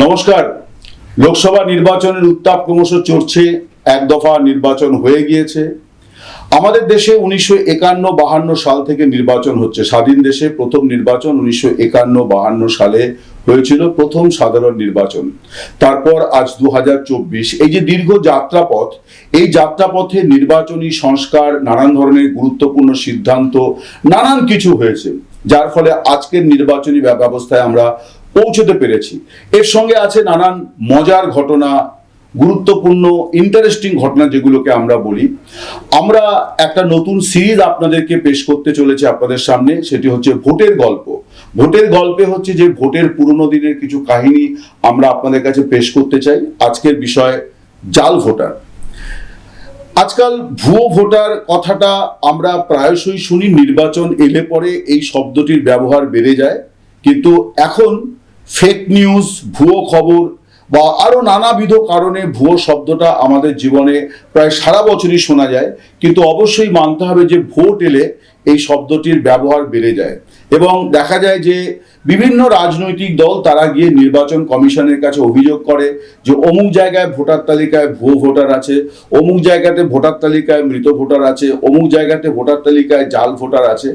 নমস্কার। লোকসভা নির্বাচনের উত্তাপ ক্রমশ চড়ছে, এক দফা নির্বাচন হয়ে গিয়েছে। আমাদের দেশে উনিশশো একান্ন বাহান্ন সাল থেকে নির্বাচন হচ্ছে। স্বাধীন দেশে প্রথম নির্বাচন উনিশশো একান্ন বাহান্ন সালে হয়েছিল, প্রথম সাধারণ নির্বাচন। তারপর আজ দু হাজার চব্বিশ। এই যে দীর্ঘ যাত্রাপথ, এই যাত্রাপথে নির্বাচনী সংস্কার, নানান ধরনের গুরুত্বপূর্ণ সিদ্ধান্ত, নানান কিছু হয়েছে। যার ফলে আজকের নির্বাচনী ব্যবস্থায় আমরা পৌঁছতে পেরেছি। এর সঙ্গে আছে নানান মজার ঘটনা, গুরুত্বপূর্ণ ইন্টারেস্টিং ঘটনা যেগুলোকে আমরা বলি। আমরা একটা নতুন সিরিজ আপনাদেরকে পেশ করতে চলেছে আপনাদের সামনে, সেটি হচ্ছে ভোটের গল্প। ভোটের গল্পে হচ্ছে যে ভোটের পুরনো দিনের কিছু কাহিনী আমরা আপনাদের কাছে পেশ করতে চাই। আজকের বিষয়, জাল ভোটার। আজকাল ভুয়ো ভোটার কথাটা আমরা প্রায়শই শুনি, নির্বাচন এলে পরে এই শব্দটির ব্যবহার বেড়ে যায়। কিন্তু এখন ফেক নিউজ ভুয়ো খবর বা আরও নানাবিধ কারণে ভুয়ো শব্দটা আমাদের জীবনে প্রায় সারা বছরই শোনা যায়। কিন্তু অবশ্যই মানতে হবে যে ভোট এলে এই শব্দটির ব্যবহার বেড়ে যায়। এবং দেখা যায় যে বিভিন্ন রাজনৈতিক দল তারা গিয়ে নির্বাচন কমিশনের কাছে অভিযোগ করে যে অমুক জায়গায় ভোটার তালিকায় ভুয়ো ভোটার আছে, অমুক জায়গাতে ভোটার তালিকায় মৃত ভোটার আছে, অমুক জায়গাতে ভোটার তালিকায় জাল ভোটার আছে।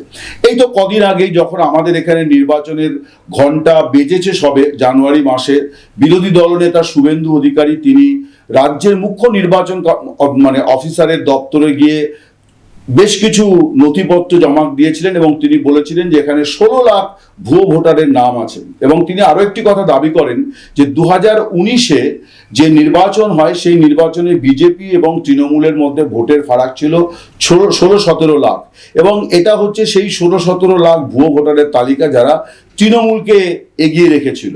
এই তো কদিন আগেই যখন আমাদের এখানে নির্বাচনের ঘণ্টা বেজেছে সবে জানুয়ারি মাসে, বিরোধী দলনেতা শুভেন্দু অধিকারী তিনি রাজ্যের মুখ্য নির্বাচন মানে অফিসারের দপ্তরে গিয়ে বেশ কিছু নথিপত্র জমা দিয়েছিলেন এবং তিনি বলেছিলেন যে এখানে ষোলো লাখ ভুয়ো ভোটারের নাম আছে। এবং তিনি আরও একটি কথা দাবি করেন যে দু হাজার উনিশে যে নির্বাচন হয়, সেই নির্বাচনে বিজেপি এবং তৃণমূলের মধ্যে ভোটের ফারাক ছিল ষোলো, সতেরো লাখ। এবং এটা হচ্ছে সেই ষোলো, সতেরো লাখ ভুয়ো ভোটারের তালিকা যারা তৃণমূলকে এগিয়ে রেখেছিল।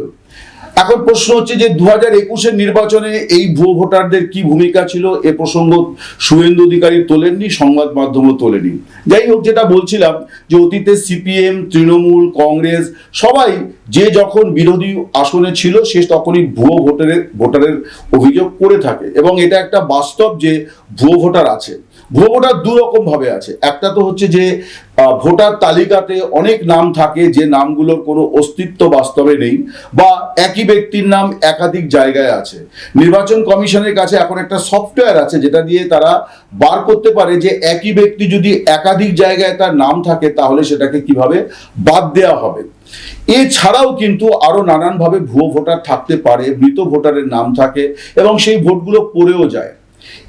এখন প্রশ্ন হচ্ছে যে দু হাজার একুশের নির্বাচনে এই ভুয়ো ভোটারদের কি ভূমিকা ছিল? এ প্রসঙ্গ শুভেন্দু অধিকারী তোলেননি, সংবাদ মাধ্যমও তোলেনি। যাই হোক, যেটা বলছিলাম যে অতীতে সিপিএম, তৃণমূল, কংগ্রেস সবাই যে যখন বিরোধী আসনে ছিল, সে তখনই ভুয়ো ভোটারের ভোটারের অভিযোগ করে থাকে। এবং এটা একটা বাস্তব যে ভুয়ো ভোটার আছে। ভোটার দু রকম ভাবে আছে। একটা তো হচ্ছে যে ভোটার তালিকাতে অনেক নাম থাকে, যে নামগুলোর কোনো অস্তিত্ব বাস্তবে নেই বা একই ব্যক্তির নাম একাধিক জায়গায় আছে। নির্বাচন কমিশনের কাছে এখন একটা সফটওয়্যার আছে, যেটা দিয়ে তারা বার করতে পারে যে একই ব্যক্তি যদি একাধিক জায়গায় তার নাম থাকে, তাহলে সেটাকে কীভাবে বাদ দেওয়া হবে। এছাড়াও কিন্তু আরও নানানভাবে ভুয়ো ভোটার থাকতে পারে, মৃত ভোটারের নাম থাকে এবং সেই ভোটগুলো পড়েও যায়।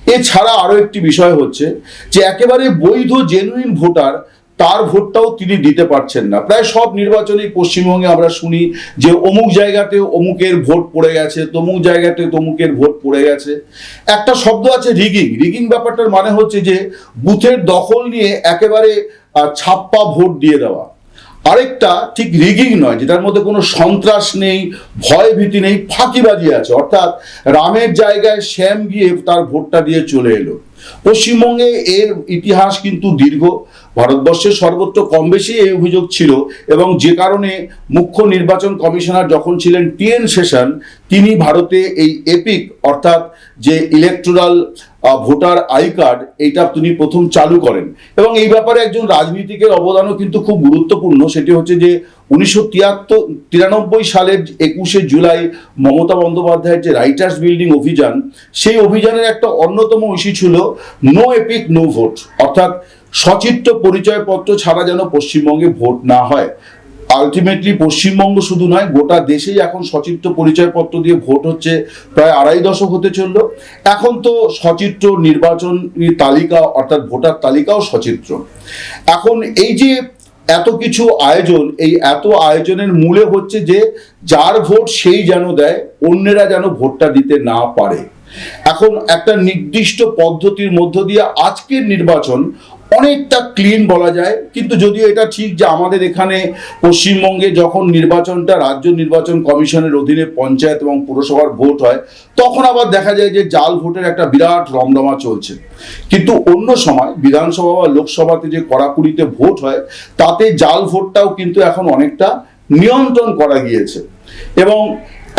এছাড়া আরও একটি বিষয় হচ্ছে যে একেবারে বৈধ জেনুইন ভোটার, তার ভোটটাও তিনি দিতে পারছেন না। প্রায় সব নির্বাচনেই পশ্চিমবঙ্গে আমরা শুনি যে অমুক জায়গাতে অমুকের ভোট পড়ে গেছে, তমুক জায়গাতে তমুকের ভোট পড়ে গেছে। একটা শব্দ আছে রিগিং রিগিং ব্যাপারটার মানে হচ্ছে যে বুথের দখল নিয়ে একেবারে ছাপ্পা ভোট দিয়ে দেওয়া। আরেকটা ঠিক রিগিং নয়, যেটার মধ্যে কোনো সন্ত্রাস নেই ভয় ভীতি নেই, ফাঁকিবাজি আছে। অর্থাৎ রামের জায়গায় শ্যাম গিয়ে তার ভোটটা দিয়ে চলে এলো। পশ্চিমবঙ্গে এর ইতিহাস কিন্তু দীর্ঘ। ভারতবর্ষের সর্বত্র কম বেশি এই অভিযোগ ছিল এবং যে কারণে মুখ্য নির্বাচন কমিশনার যখন ছিলেন টিএন সেশন, তিনি ভারতে এই এপিক, অর্থাৎ যে ইলেকট্রাল ভোটার আই কার্ড, এইটা তিনি প্রথম চালু করেন। এবং এই ব্যাপারে একজন রাজনীতিকের অবদানও কিন্তু খুব গুরুত্বপূর্ণ, সেটি হচ্ছে যে উনিশশো তিয়াত্তর, তিরানব্বই সালের একুশে জুলাই মমতা বন্দ্যোপাধ্যায়ের যে রাইটার্স বিল্ডিং অভিযান, সেই অভিযানের একটা অন্যতম ইস্যু ছিল নো এপিক নো ভোট অর্থাৎ সচিত্র পরিচয়পত্র ছাড়া যেন পশ্চিমবঙ্গে ভোট না হয়। আলটিমেটলি পশ্চিমবঙ্গ শুধু নয়, গোটা দেশেই এখন সচিত্র পরিচয়পত্র দিয়ে ভোট হচ্ছে প্রায় আড়াই দশক হতে চলল। এখন তো সচিত্র নির্বাচন তালিকা, অর্থাৎ ভোটার তালিকাও সচিত্র। এখন এই যে এত কিছু আয়োজন, এই এত আয়োজনের মূলে হচ্ছে যে যার ভোট সেই যেন দেয়, অন্যেরা যেন ভোটটা দিতে না পারে। এখন একটা নির্দিষ্ট পদ্ধতির মধ্য দিয়ে আজকের নির্বাচন অনেকটা ক্লিন বলা যায়। কিন্তু যদিও এটা ঠিক যে আমাদের এখানে পশ্চিমবঙ্গে যখন নির্বাচনটা রাজ্য নির্বাচন কমিশনের অধীনে পঞ্চায়েত এবং পুরসভার ভোট হয়, তখন আবার দেখা যায় যে জাল ভোটের একটা বিরাট রমরমা চলছে। কিন্তু অন্য সময় বিধানসভা বা লোকসভাতে যে কড়াকুড়িতে ভোট হয়, তাতে জাল ভোটটাও কিন্তু এখন অনেকটা নিয়ন্ত্রণ করা গিয়েছে। এবং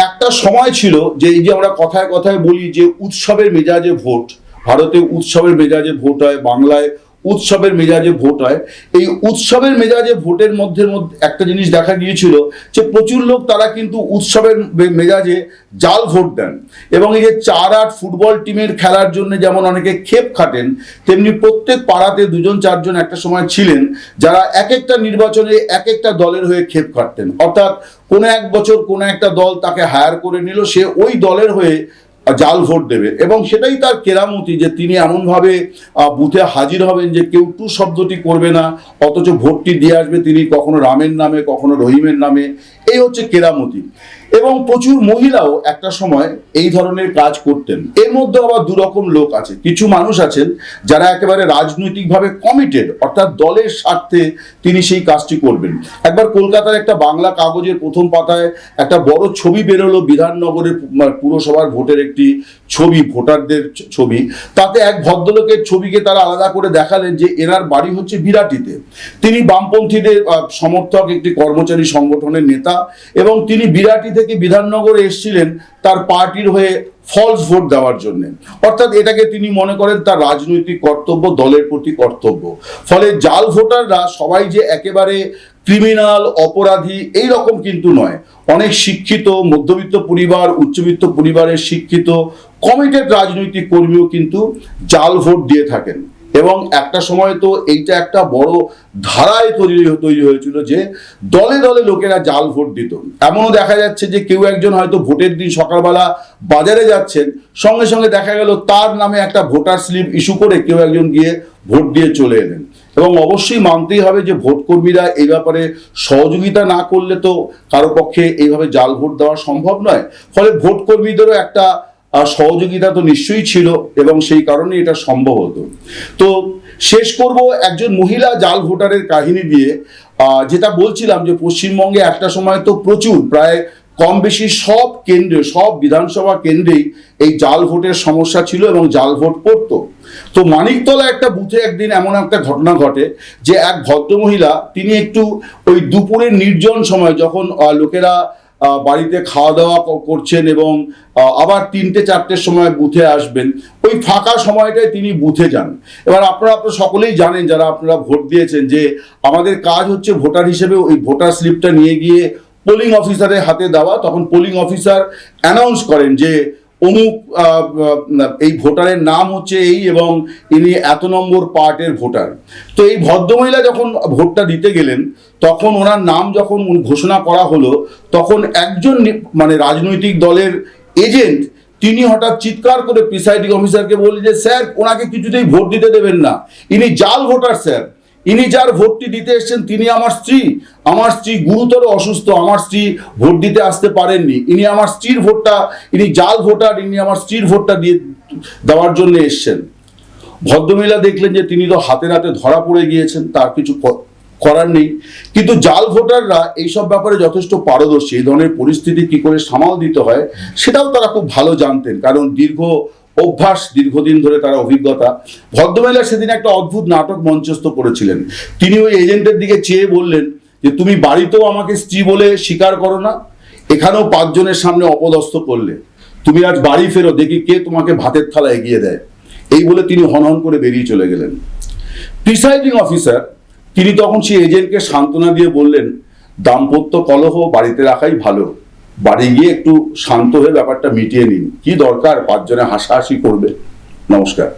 একটা সময় ছিল যে এই যে আমরা কথায় কথায় বলি যে উৎসবের মেজাজে ভোট, ভারতে উৎসবের মেজাজে ভোট হয়, বাংলায় উৎসবের মেজাজে ভোট হয়। এই উৎসবের মেজাজে ভোটের মধ্যে একটা জিনিস দেখা গিয়েছিল যে প্রচুর লোক তারা কিন্তু উৎসবের মেজাজে জাল ভোট দেন এবং এই যে চার আট ফুটবল টিমের খেলার জন্য যেমন অনেকে ক্ষেপ খাটেন, তেমনি প্রত্যেক পাড়াতে দুজন চারজন একটা সময় ছিলেন যারা এক একটা নির্বাচনে এক একটা দলের হয়ে খেপ খাটতেন। অর্থাৎ কোনো এক বছর কোনো একটা দল তাকে হায়ার করে নিল, সে ওই দলের হয়ে জাল ভোট দেবে। এবং সেটাই তার কেরামতি যে তিনি এমনভাবে বুথে হাজির হবেন যে কেউ টু শব্দটি করবে না, অথচ ভোটটি দিয়ে আসবে তিনি কখনো রামের নামে, কখনো রহিমের নামে। এই হচ্ছে কেরামতি। এবং প্রচুর মহিলাও একটা সময় এই ধরনের কাজ করতেন। এর মধ্যে আবার দুরকম লোক আছে। কিছু মানুষ আছেন যারা একেবারে রাজনৈতিকভাবে কমিটেড অর্থাৎ দলের স্বার্থে তিনি সেই কাজটি করবেন। একবার কলকাতার একটা বাংলা কাগজের প্রথম পাতায় একটা বড় ছবি বেরোলো বিধাননগরের পুরসভার ভোটের একটি ছবি, ভোটারদের ছবি। তাতে এক ভদ্রলোকের ছবিকে তারা আলাদা করে দেখালেন যে এনার বাড়ি হচ্ছে বিরাটিতে। তিনি বামপন্থীদের সমর্থক, একটি কর্মচারী সংগঠনের নেতা এবং তিনি বিরাটি থেকে বিধাননগরে এসেছিলেন, তার পার্টির হয়ে ফলস ভোট দেওয়ার জন্য। অর্থাৎ এটাকে তিনি মনে করেন তার রাজনৈতিক কর্তব্য, দলের প্রতি কর্তব্য। ফলে জাল ভোটাররা সবাই যে একেবারে ক্রিমিনাল অপরাধী, এই রকম কিন্তু নয়। অনেক শিক্ষিত, মধ্যবিত্ত পরিবার, উচ্চবিত্ত পরিবারের শিক্ষিত কমিটেড রাজনৈতিক কর্মীও কিন্তু জাল ভোট দিয়ে থাকেন। এবং একটা সময় তো এইটা একটা বড় ধারায় তৈরি তৈরি হয়েছিল যে দলে দলে লোকেরা জাল ভোট দিত। এমনও দেখা যাচ্ছে যে কেউ একজন হয়তো ভোটের দিন সকালবেলা বাজারে যাচ্ছেন, সঙ্গে সঙ্গে দেখা গেল তার নামে একটা ভোটার স্লিপ ইস্যু করে কেউ একজন গিয়ে ভোট দিয়ে চলে এলেন। এবং অবশ্যই মানতেই হবে যে ভোট কর্মীরা এই ব্যাপারে সহযোগিতা না করলে তো কারও পক্ষে এইভাবে জাল ভোট দেওয়া সম্ভব নয়। ফলে ভোট কর্মীদেরও একটা সহযোগিতা তো নিশ্চয়ই ছিল এবং সেই কারণে এটা সম্ভব হতো। তো শেষ করব একজন মহিলা জাল ভোটারের কাহিনী দিয়ে যেটা বলছিলাম যে পশ্চিমবঙ্গে একটা সময় তো প্রচুর, প্রায় কম বেশি সব কেন্দ্রে, সব বিধানসভা কেন্দ্রেই এই জাল ভোটের সমস্যা ছিল এবং জাল ভোট পড়তো। তো মানিকতলা একটা বুথে একদিন এমন একটা ঘটনা ঘটে যে এক ভদ্রমহিলা, তিনি একটু ওই দুপুরের নির্জন সময় যখন লোকেরা বাড়িতে খাওয়া দাওয়া করছেন এবং আবার তিনটে, চারটের সময় বুথে আসবেন। ওই ফাঁকা সময়টায় তিনি বুথে যান। এবার আপনারা আপনারা সকলেই জানেন, যারা আপনারা ভোট দিয়েছেন, যে আমাদের কাজ হচ্ছে ভোটার হিসেবে ওই ভোটার স্লিপটা নিয়ে গিয়ে পোলিং অফিসারের হাতে দেওয়া। তখন পোলিং অফিসার অ্যানাউন্স করেন যে অমুক এই ভোটারের নাম হচ্ছে এই এবং ইনি এত নম্বর পার্টের ভোটার। তো এই ভদ্রমহিলা যখন ভোটটা দিতে গেলেন, তখন ওনার নাম যখন ঘোষণা করা হলো, তখন একজন মানে রাজনৈতিক দলের এজেন্ট, তিনি হঠাৎ চিৎকার করে প্রিসাইডিং অফিসারকে বললেন যে, স্যার, ওনাকে কিছুতেই ভোট দিতে দেবেন না। ইনি জাল ভোটার, স্যার। ইনি যার ভোটটি দিতে এসেছেন, তিনি আমার স্ত্রী। আমার স্ত্রী গুরুতর অসুস্থ, আমার স্ত্রী ভোট দিতে আসতে পারেননি। ইনি আমার স্ত্রীর ভোটটা, ইনি জাল ভোটার, ইনি আমার স্ত্রীর ভোটটা দিয়ে দেওয়ার জন্য এসছেন। ভদ্রমহিলা দেখলেন যে তিনি তো হাতে নাতে ধরা পড়ে গিয়েছেন, তার কিছু করার নেই। কিন্তু জাল ভোটাররা এইসব ব্যাপারে যথেষ্ট পারদর্শী। এই ধরনের পরিস্থিতি কি করে সামাল দিতে হয়, সেটাও তারা খুব ভালো জানতেন। কারণ দীর্ঘ অভ্যাস দীর্ঘদিন ধরে তারা অভিজ্ঞতা। ভদ্রমহিলা সেদিন একটা অদ্ভুত নাটক মঞ্চস্থ করেছিলেন। তিনি ওই এজেন্টের দিকে চেয়ে বললেন যে, তুমি বাড়িতেও আমাকে স্ত্রী বলে স্বীকার করো না। এখানেও পাঁচজনের সামনে অপদস্থ করলে। তুমি আজ বাড়ি ফেরো, দেখি কে তোমাকে ভাতের থালা এগিয়ে দেয়। এই বলে তিনি হনহন করে বেরিয়ে চলে গেলেন। প্রিসাইডিং অফিসার, তিনি তখন সেই এজেন্টকে সান্ত্বনা দিয়ে বললেন, দাম্পত্য কলহ বাড়িতে রাখাই ভালো। বাড়ি গিয়ে একটু শান্ত হয়ে ব্যাপারটা মিটিয়ে নিন। কি দরকার? পাঁচজনে হাসাহাসি করবে। নমস্কার।